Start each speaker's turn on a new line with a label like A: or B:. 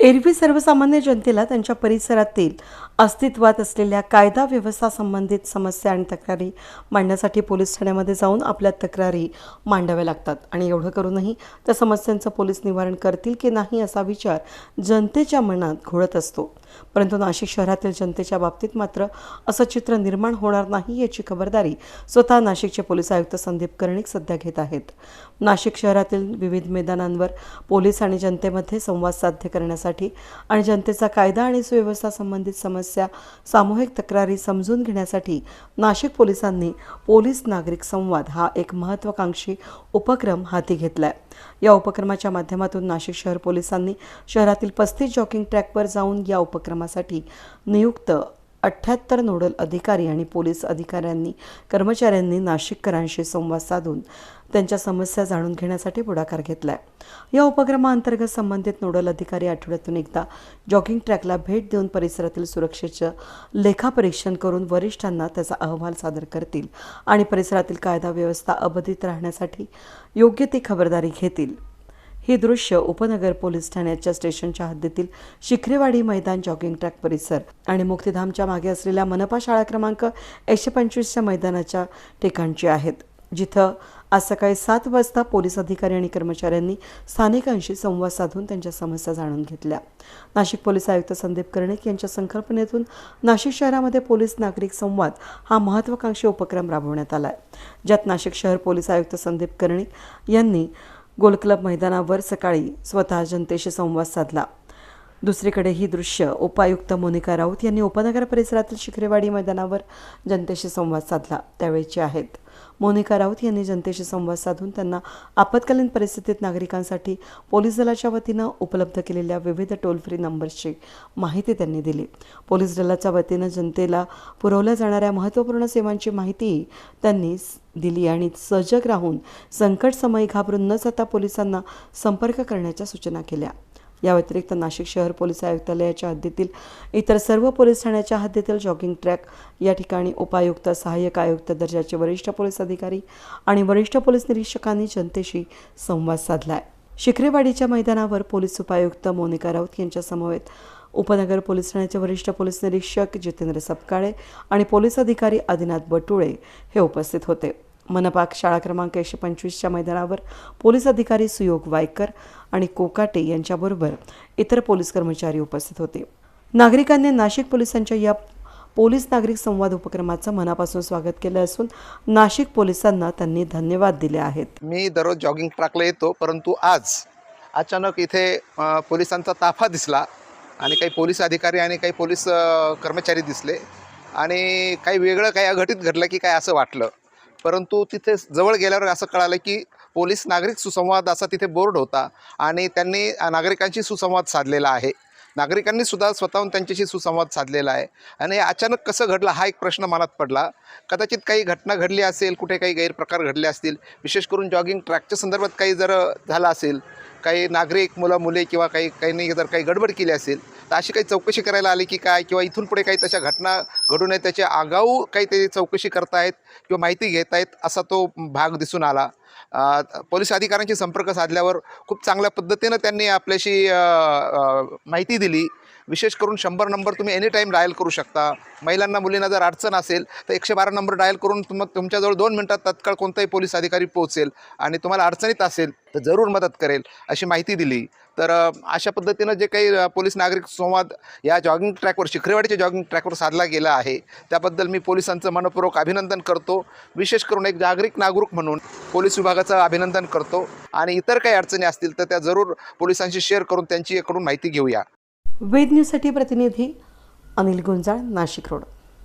A: एरवी सर्वसामान्य जनतेला त्यांच्या परिसरातील अस्तित्वात असलेल्या कायदा व्यवस्था संबंधित समस्या आणि तक्रारी मांडण्यासाठी पोलीस ठाण्यामध्ये जाऊन आपल्या तक्रारी मांडाव्या लागतात. आणि एवढं करूनही त्या समस्यांचं पोलीस निवारण करतील की नाही असा विचार जनतेच्या मनात घोळत असतो. परंतु नाशिक शहरातील जनतेच्या बाबतीत मात्र असं चित्र निर्माण होणार नाही याची खबरदारी स्वतः नाशिकचे पोलीस आयुक्त संदीप कर्णिक सध्या घेत आहेत. नाशिक शहरातील विविध मैदानांवर पोलीस आणि जनतेमध्ये संवाद साध्य करण्यासाठी आणि जनतेचा कायदा आणि सुव्यवस्था संबंधित समस्या सामूहिक तक्रारी समजून घेण्यासाठी नाशिक पोलिसांनी पोलीस नागरिक संवाद हा एक महत्त्वाकांक्षी उपक्रम हाती घेतलाय. या उपक्रमाच्या माध्यमातून नाशिक शहर पोलिसांनी शहरातील पस्तीस जॉकिंग ट्रॅकवर जाऊन या उपक्रमासाठी नियुक्त अठ्ठ्याहत्तर नोडल अधिकारी आणि पोलीस अधिकाऱ्यांनी कर्मचाऱ्यांनी नाशिककरांशी संवाद साधून त्यांच्या समस्या जाणून घेण्यासाठी पुढाकार घेतला आहे या उपक्रमाअंतर्गत संबंधित नोडल अधिकारी आठवड्यातून एकदा जॉगिंग ट्रॅकला भेट देऊन परिसरातील सुरक्षेचं लेखापरीक्षण करून वरिष्ठांना त्याचा अहवाल सादर करतील आणि परिसरातील कायदा व्यवस्था अबाधित राहण्यासाठी योग्य ती खबरदारी घेतील. ही दृश्य उपनगर पोलीस ठाण्याच्या स्टेशनच्या हद्दीतील शिखरेवाडी मैदान जॉगिंग ट्रॅक परिसर आणि मुक्तिधामच्या मागे असलेल्या मनपा शाळा क्रमांक एकशे पंचवीसच्या मैदानाच्या ठिकाणची आहेत जिथं आज सकाळी सात वाजता पोलीस अधिकारी आणि कर्मचाऱ्यांनी स्थानिकांशी संवाद साधून त्यांच्या समस्या जाणून घेतल्या. नाशिक पोलीस आयुक्त संदीप कर्णिक यांच्या संकल्पनेतून नाशिक शहरामध्ये पोलीस नागरिक संवाद हा महत्त्वाकांक्षी उपक्रम राबवण्यात आला आहे ज्यात नाशिक शहर पोलीस आयुक्त संदीप कर्णिक यांनी गोलक्लब मैदानावर सकाळी स्वतः जनतेशी संवाद साधला. दुसरीकडे ही दृश्य उपायुक्त मोनिका राऊत यांनी उपनगर परिसरातील शिखरेवाडी मैदानावर जनतेशी संवाद साधला. त्यावेळेचे आहेत. मोनिका राऊत यांनी जनतेशी संवाद साधून त्यांना आपत्कालीन परिस्थितीत नागरिकांसाठी पोलीस दलाच्या वतीनं उपलब्ध केलेल्या विविध टोल फ्री नंबर्सची माहिती त्यांनी दिली. पोलीस दलाच्या वतीनं जनतेला पुरवल्या जाणाऱ्या महत्त्वपूर्ण सेवांची माहितीही त्यांनी दिली आणि सजग राहून संकट समयी घाबरून न जाता पोलिसांना संपर्क करण्याच्या सूचना केल्या. या व्यतिरिक्त नाशिक शहर पोलीस आयुक्तालयाच्या हद्दीतील इतर सर्व पोलीस ठाण्याच्या हद्दीतील जॉगिंग ट्रॅक या ठिकाणी उपायुक्त सहाय्यक आयुक्त दर्जाचे वरिष्ठ पोलीस अधिकारी आणि वरिष्ठ पोलीस निरीक्षकांनी जनतेशी संवाद साधलाय. शिखरेवाडीच्या मैदानावर पोलीस उपायुक्त मोनिका राऊत यांच्या समवेत उपनगर पोलीस ठाण्याचे वरिष्ठ पोलीस निरीक्षक जितेंद्र सपकाळे आणि पोलीस अधिकारी आदिनाथ बटुळे हे उपस्थित होते. मनपाक शाळा क्रमांक एकशे पंचवीसच्या मैदानावर पोलीस अधिकारी सुयोग वायकर आणि कोकाटे यांच्याबरोबर इतर पोलीस कर्मचारी उपस्थित होते. नागरिकांनी नाशिक पोलिसांच्या या पोलीस नागरिक संवाद उपक्रमाचं मनापासून स्वागत केलं असून नाशिक पोलिसांना त्यांनी धन्यवाद दिले आहेत.
B: मी दररोज जॉगिंग ट्रॅकला येतो परंतु आज अचानक इथे पोलिसांचा ताफा दिसला आणि काही पोलीस अधिकारी आणि काही पोलीस कर्मचारी दिसले आणि काही वेगळं काही अघटित घडलं की काय असं वाटलं. परंतु तिथे जवळ गेल्यावर असं कळालं की पोलीस नागरिक सुसंवाद असा तिथे बोर्ड होता आणि त्यांनी नागरिकांशी सुसंवाद साधलेला आहे. नागरिकांनी सुद्धा स्वतःहून त्यांच्याशी सुसंवाद साधलेला आहे. आणि अचानक कसं घडलं हा एक प्रश्न मनात पडला. कदाचित काही घटना घडली असेल कुठे काही गैरप्रकार घडले असतील विशेष करून जॉगिंग ट्रॅकच्या संदर्भात काही जर झालं असेल काही नागरिक मुलं मुले किंवा काही काहींनी जर काही गडबड केली असेल तर अशी काही चौकशी करायला आली की काय? किंवा इथून पुढे काही तशा घटना घडू नये त्याचे आगाऊ काही ते चौकशी करतायत किंवा माहिती घेत आहेत असा तो भाग दिसून आला. पोलीस अधिकाऱ्यांशी संपर्क साधल्यावर खूप चांगल्या पद्धतीनं त्यांनी आपल्याशी माहिती दिली. विशेष करून शंभर नंबर तुम्ही एनी टाईम डायल करू शकता. महिलांना मुलींना जर अडचण असेल तर एकशे बारा नंबर डायल करून तुम तुमच्याजवळ दोन मिनटात तत्काळ कोणताही पोलीस अधिकारी पोहोचेल आणि तुम्हाला अडचणीत असेल तर जरूर मदत करेल अशी माहिती दिली. तर अशा पद्धतीनं जे काही पोलीस नागरिक संवाद या जॉगिंग ट्रॅकवर शिखरेवाडीच्या जॉगिंग ट्रॅकवर साधला गेला आहे त्याबद्दल मी पोलिसांचं मनपूर्वक अभिनंदन करतो. विशेष करून एक नागरिक नागरिक म्हणून पोलीस विभागाचं अभिनंदन करतो आणि इतर काही अडचणी असतील तर त्या जरूर पोलिसांशी शेअर करून त्यांची कडून माहिती घेऊया.
A: वेद न्यूजसाठी प्रतिनिधी अनिल गुंजाळ नाशिक रोड.